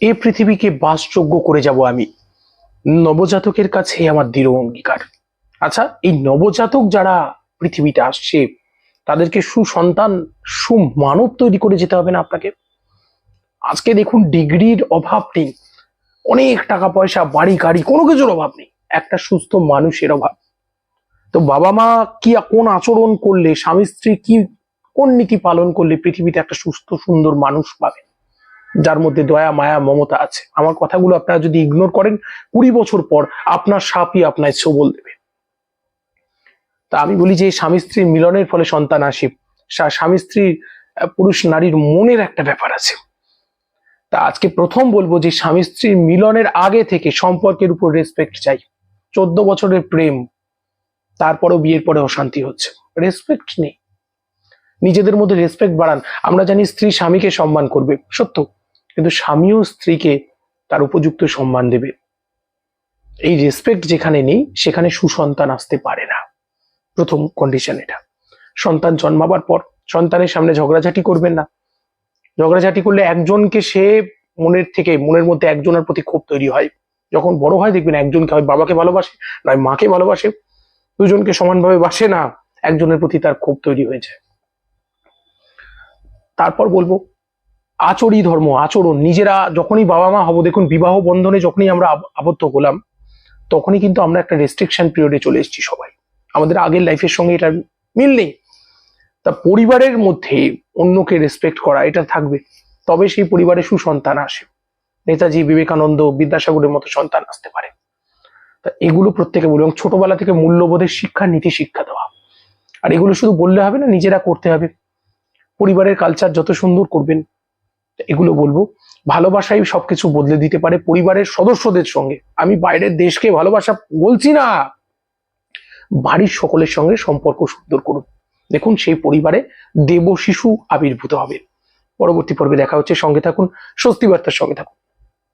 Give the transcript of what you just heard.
এ পৃথিবীকে বাসযোগ্য করে যাব আমি। নবজাতকের কাছে আমার দৃঢ় অঙ্গীকার। আচ্ছা এই নবজাতক যারা পৃথিবীতে আসছে, তাদেরকে সুসন্তান, সুমানব তৈরি করে যেতে হবে না আপনাকে? আজকে দেখুন, ডিগ্রির অভাব নেই। অনেক টাকা পয়সা, বাড়ি, গাড়ি, কোনো কিছুর অভাব নেই। একটা সুস্থ মানুষের অভাব। তো বাবা মা কি, কোন আচরণ করলে, স্বামী, স্ত্রী কি, কোন নীতি পালন করলে পৃথিবীতে একটা সুস্থ, সুন্দর মানুষ পাবে যার মধ্যে দয়া, মায়া, মমতা আছে। আমার কথাগুলো আপনারা যদি ইগনোর করেন, কুড়ি বছর পর আপনার সাপই আপনায় সবল দেবে। তা আমি বলি যে স্বামী স্ত্রীর মিলনের ফলে সন্তান আসে। স্বামী স্ত্রীর পুরুষ নারীর মনের একটা ব্যাপার আছে। তা আজকে প্রথম বলব যে, স্বামী স্ত্রীর মিলনের আগে থেকে সম্পর্কের উপর রেসপেক্ট চাই। চোদ্দ বছরের প্রেম, তারপরেও বিয়ের পরে অশান্তি হচ্ছে। রেসপেক্ট নেই। নিজেদের মধ্যে রেসপেক্ট বাড়ান। আমরা জানি স্ত্রী স্বামীকে সম্মান করবে। সত্য। কিন্তু স্বামীও স্ত্রীকে তার উপযুক্ত সম্মান দেবে। এই রেসপেক্ট যেখানে নেই, সেখানে সুসন্তান আসতে পারে না। প্রথম কন্ডিশন এটা। সন্তান জন্মাবার পর সন্তানের সামনে ঝগড়াঝাটি করবেন না। ঝগড়াঝাটি করলে একজনকে সে মনের থেকে, মনের মধ্যে একজনের প্রতি ক্ষোভ তৈরি হয়। যখন বড় হয় দেখবেন একজনকে হয় বাবাকে ভালোবাসে, নয় মাকে ভালোবাসে। দুজনকে সমানভাবে বাসে না, একজনের প্রতি তার ক্ষোভ তৈরি হয়েছে তারপর বলব আচরই ধর্ম, আচরণ, নিজেরা যখনই বাবা মা হব, দেখুন বিবাহ বন্ধনে যখনই আমরা আবদ্ধ হলাম, তখনই কিন্তু আমরা একটা রেস্ট্রিকশন পিরিয়ডে চলে এসেছি সবাই। আমাদের আগের লাইফের সঙ্গে এটা মিল নেই। তা পরিবারের মধ্যে অন্যকে রেসপেক্ট করা, এটা থাকবে। তবে সেই পরিবারে সুসন্তান আসে। নেতাজি বিবেকানন্দ বিদ্যাসাগরের মতো সন্তান আসতে পারে। তা এগুলো প্রত্যেকে বলি এবং ছোটবেলা থেকে মূল্যবোধের শিক্ষা, নীতি শিক্ষা দেওয়া। আর এগুলো শুধু বললে হবে না, নিজেরা করতে হবে। পরিবারের কালচার যত সুন্দর করবেন এগুলো বলব। ভালোবাসাই সবকিছু বদলে দিতে পারে পরিবারের সদস্যদের সঙ্গে। আমি বাইরের দেশকে ভালোবাসা বলছি না। বাড়ির সকলের সঙ্গে সম্পর্ক সুন্দর করুন। দেখুন সেই পরিবারে দেব শিশু আবির্ভূত হবে। পরবর্তী পর্বে দেখা হচ্ছে। সঙ্গে থাকুন স্বস্তি বার্তার সঙ্গে থাকুন।